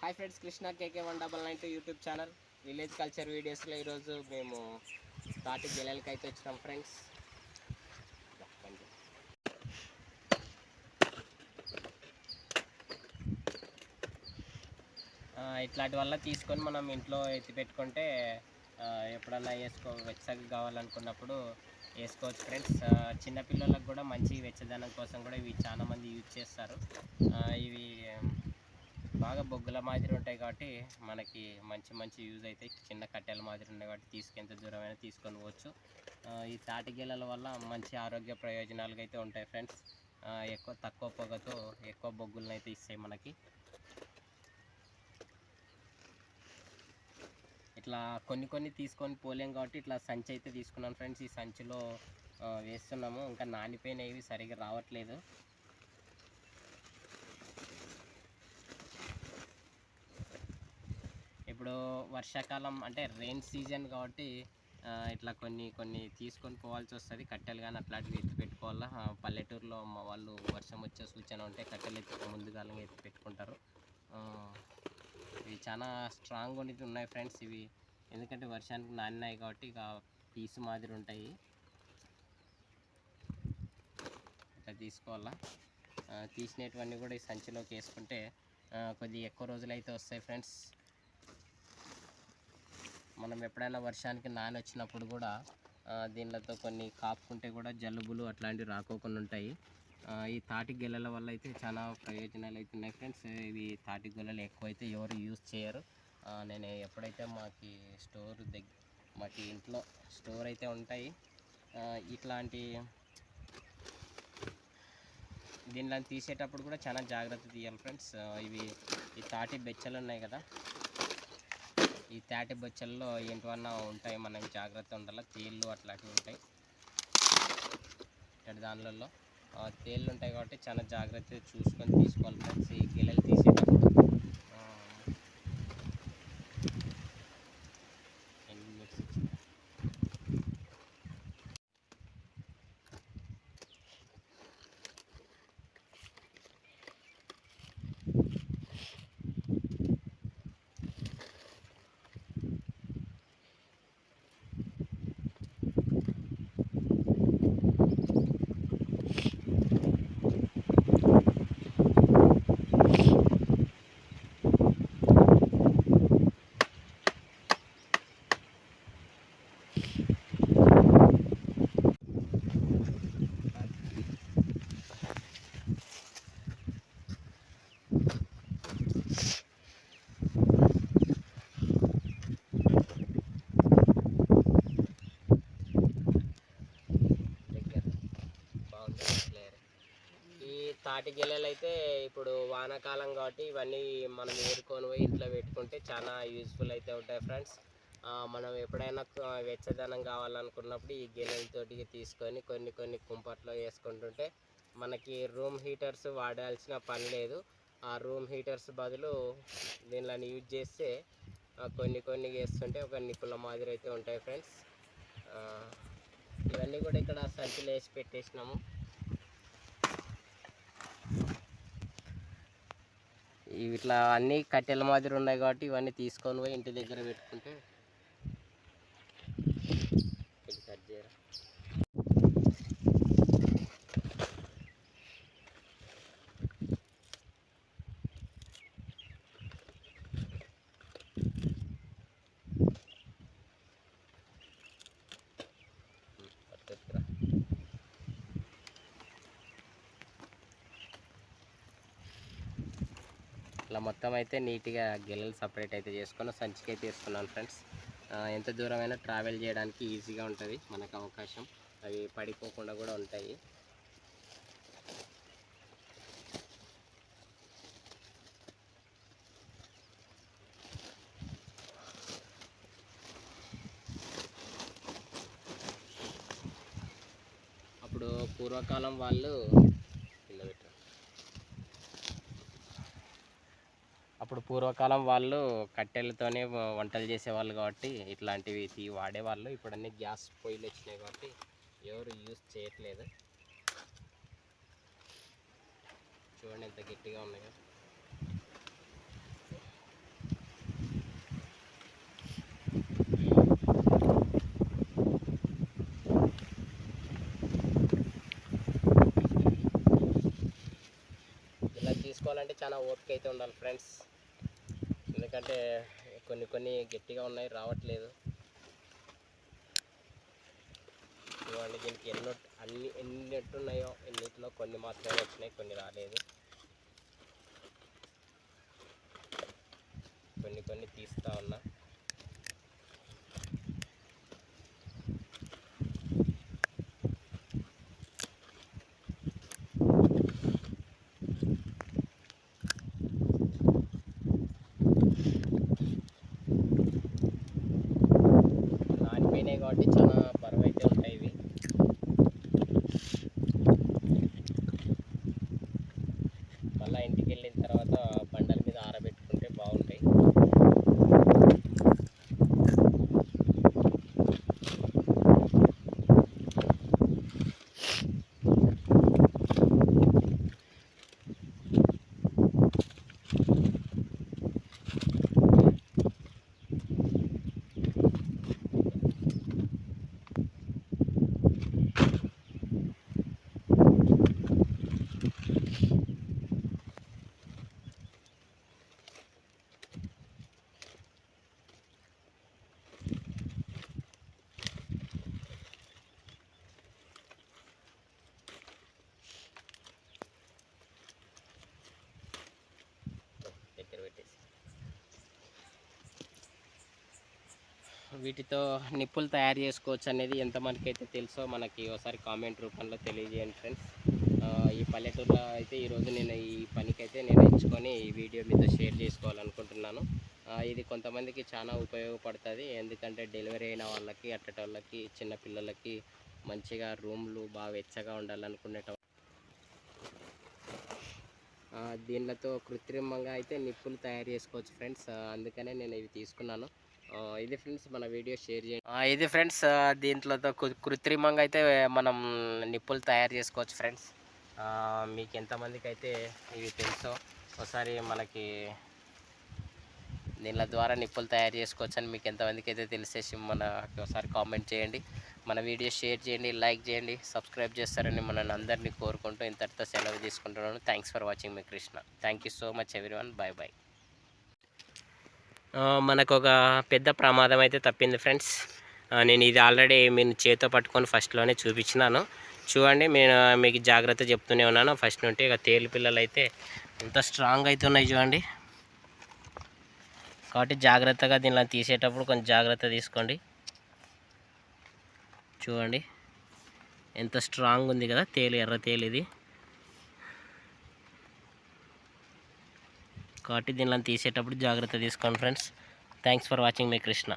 Hi friends Krishna K K one double nine two YouTube channel. Village culture వీడియోస్లో ఈరోజు మేము తాటి జిల్లాలకి అయితే వచ్చినాం ఫ్రెండ్స్. ఇట్లాంటి వల్ల తీసుకొని మనం ఇంట్లో ఎత్తి పెట్టుకుంటే ఎప్పుడన్నా వేసుకో వెచ్చగా కావాలనుకున్నప్పుడు వేసుకోవచ్చు ఫ్రెండ్స్. చిన్నపిల్లలకు కూడా మంచి వెచ్చదనం కోసం కూడా ఇవి చాలామంది యూజ్ చేస్తారు. ఇవి బాగా బొగ్గుల మాదిరి ఉంటాయి కాబట్టి మనకి మంచి మంచి యూజ్ అవుతాయి చిన్న కట్టెల మాదిరి ఉన్నాయి కాబట్టి తీసుకెంత దూరమైనా తీసుకొని పోవచ్చు. ఈ తాటి వల్ల మంచి ఆరోగ్య ప్రయోజనాలుగా అయితే ఉంటాయి ఫ్రెండ్స్ ఎక్కువ తక్కువ పొగతో ఎక్కువ బొగ్గులను అయితే ఇస్తాయి మనకి. ఇట్లా కొన్ని కొన్ని తీసుకొని పోలేం కాబట్టి ఇట్లా సంచి అయితే తీసుకున్నాను ఫ్రెండ్స్ ఈ సంచిలో వేస్తున్నాము. ఇంకా నానిపోయినవి సరిగా రావట్లేదు ఇప్పుడు వర్షాకాలం అంటే రెయిన్ సీజన్ కాబట్టి ఇట్లా కొన్ని కొన్ని తీసుకొని పోవాల్సి వస్తుంది. కట్టెలు కానీ అట్లాంటివి ఎత్తి పెట్టుకోవాలా? పల్లెటూరులో మా వాళ్ళు వర్షం వచ్చే సూచన ఉంటే కట్టెలు ఎత్తి ముందుగాలంగా ఎత్తి పెట్టుకుంటారు. ఇవి చాలా స్ట్రాంగ్ ఉండి ఉన్నాయి ఫ్రెండ్స్ ఇవి. ఎందుకంటే వర్షానికి నానినాయి కాబట్టి ఇక పీసు మాదిరి ఉంటాయి. ఇట్లా తీసుకోవాలా? తీసినటువంటి తీసినటువన్నీ కూడా ఈ సంచిలోకి వేసుకుంటే కొద్దిగా ఎక్కువ రోజులు అయితే వస్తాయి ఫ్రెండ్స్ మనం ఎప్పుడైనా వర్షానికి నాని వచ్చినప్పుడు కూడా దీనిలతో కొన్ని కాపుకుంటే కూడా జలుబులు అట్లాంటివి రాకోకుండా ఉంటాయి. ఈ తాటి గెలల వల్ల అయితే చాలా ప్రయోజనాలు అయితే ఉన్నాయి ఫ్రెండ్స్. ఇవి తాటి గెలలు ఎక్కువైతే ఎవరు యూజ్ చేయరు. నేను ఎప్పుడైతే మాకు స్టోర్ దగ్గర మాకి ఇంట్లో స్టోర్ అయితే ఉంటాయి ఇట్లాంటి దీనిలో తీసేటప్పుడు కూడా చాలా జాగ్రత్త తీయాలి ఫ్రెండ్స్. ఇవి ఈ తాటి బెచ్చలు ఉన్నాయి కదా ఈ తాటి బొచ్చల్లో ఏంటివన్నా ఉంటాయి మనం జాగ్రత్త ఉండాలి? తేళ్ళు అట్లాంటివి ఉంటాయి. ఇక్కడ దానిలలో తేళ్ళు ఉంటాయి కాబట్టి చాలా జాగ్రత్తగా చూసుకొని తీసుకోవాలి ఫ్రెండ్స్. ఈ గిల్లలు తీసేటప్పుడు ఆ, ఎన్ని minutes ఇచ్చింది? దగ్గర బాగుంది క్లియర్ ఈ తాటి గిల్లలు అయితే ఇప్పుడు వానాకాలం కాబట్టి ఇవన్నీ మనం ఏరుకొని పోయి ఇంట్లో పెట్టుకుంటే చాలా యూజ్ఫుల్ అయితే ఉంటాయి ఫ్రెండ్స్ మనం ఎప్పుడైనా వెచ్చదనం కావాలనుకున్నప్పుడు ఈ గిన్నెలతోటి తీసుకొని కొన్ని కొన్ని కుంపట్లో వేసుకుంటుంటే మనకి రూమ్ హీటర్స్ వాడాల్సిన పని లేదు. ఆ రూమ్ హీటర్స్ బదులు దీనిలో యూజ్ చేస్తే కొన్ని కొన్ని వేస్తుంటే ఒక నిప్పుల మాదిరి అయితే ఉంటాయి ఫ్రెండ్స్ ఇవన్నీ కూడా ఇక్కడ సంచులు వేసి పెట్టేసినాము. ఇట్లా అన్నీ కట్టెల మాదిరి ఉన్నాయి కాబట్టి ఇవన్నీ తీసుకొని పోయి ఇంటి దగ్గర పెట్టుకుంటే ఇది కట్ చేయరా పట్టుకురా. ఇట్లా మొత్తం అయితే నీట్గా గిల్లలు సపరేట్ అయితే చేసుకొని సంచికి అయితే వేసుకున్నాను ఫ్రెండ్స్. ఎంత దూరమైనా ట్రావెల్ చేయడానికి ఈజీగా ఉంటుంది మనకు అవకాశం. అవి పడిపోకుండా కూడా ఉంటాయి. అప్పుడు పూర్వకాలం వాళ్ళు అప్పుడు పూర్వకాలం వాళ్ళు కట్టెలతోనే వంటలు చేసేవాళ్ళు కాబట్టి ఇట్లాంటివి తీ వాడేవాళ్ళు. ఇప్పుడు అన్ని గ్యాస్ పొయ్యిలు వచ్చినాయి కాబట్టి ఎవరు యూజ్ చేయట్లేదు. చూడండి ఎంత గట్టిగా ఉన్నాయో తీసుకోవాలంటే చాలా ఓపిక అయితే ఉండాలి ఫ్రెండ్స్. ఎందుకంటే కొన్ని కొన్ని గట్టిగా ఉన్నాయి రావట్లేదు. ఇవ్వండి దీనికి ఎన్నో అన్ని ఎన్ని నెట్ ఉన్నాయో ఎన్నిటిలో కొన్ని మాత్రమే వచ్చినాయి కొన్ని రాలేదు. కొన్ని కొన్ని తీస్తా ఉన్నా. వీటితో నిప్పులు తయారు చేసుకోవచ్చు అనేది ఎంతమందికి అయితే తెలుసో మనకి ఒకసారి కామెంట్ రూపంలో తెలియజేయండి ఫ్రెండ్స్. ఈ పల్లెటూరులో అయితే ఈరోజు నేను ఈ పనికైతే నేను ఎంచుకొని ఈ వీడియో మీతో షేర్ చేసుకోవాలనుకుంటున్నాను. ఇది కొంతమందికి చాలా ఉపయోగపడుతుంది. ఎందుకంటే డెలివరీ అయిన వాళ్ళకి అట్టటి వాళ్ళకి మంచిగా రూమ్లు బాగా వెచ్చగా ఉండాలనుకునేట దీనిలతో కృత్రిమంగా అయితే నిప్పులు తయారు చేసుకోవచ్చు ఫ్రెండ్స్. అందుకనే నేను ఇవి తీసుకున్నాను. ఇది ఫ్రెండ్స్ మన వీడియో షేర్ చేయండి. ఇది ఫ్రెండ్స్ దీంట్లో దీంట్లోతో కృత్రిమంగా అయితే మనం నిప్పులు తయారు చేసుకోవచ్చు ఫ్రెండ్స్. మీకు ఎంతమందికి అయితే ఇవి తెలుసో ఒకసారి మనకి దీనిల ద్వారా నిప్పులు తయారు చేసుకోవచ్చు అని మీకు ఎంతమందికి అయితే తెలిసేసి మనకి ఒకసారి కామెంట్ చేయండి. మన వీడియో షేర్ చేయండి లైక్ చేయండి సబ్స్క్రైబ్ చేస్తారని మనల్ని అందరినీ కోరుకుంటూ ఇంతటితో సెలవు తీసుకుంటున్నాను. Thanks for watching me Krishna. Thank you so much everyone bye bye మనకు ఒక పెద్ద ప్రమాదం అయితే తప్పింది ఫ్రెండ్స్. నేను ఇది ఆల్రెడీ మీరు చేతితో పట్టుకొని ఫస్ట్లోనే చూపించినాను. చూడండి నేను మీకు జాగ్రత్త చెప్తూనే ఉన్నాను. ఫస్ట్ నుండి ఇక తేలు పిల్లలు అయితే ఎంత స్ట్రాంగ్ అవుతున్నాయి చూడండి. కాబట్టి జాగ్రత్తగా దీనిలో తీసేటప్పుడు కొంచెం జాగ్రత్త తీసుకోండి. చూడండి ఎంత స్ట్రాంగ్ ఉంది కదా తేలు ఎర్ర తేలు ఇది కాబట్టి దీనిలో తీసేటప్పుడు జాగ్రత్త తీసుకోండి friends. Thanks for watching my Krishna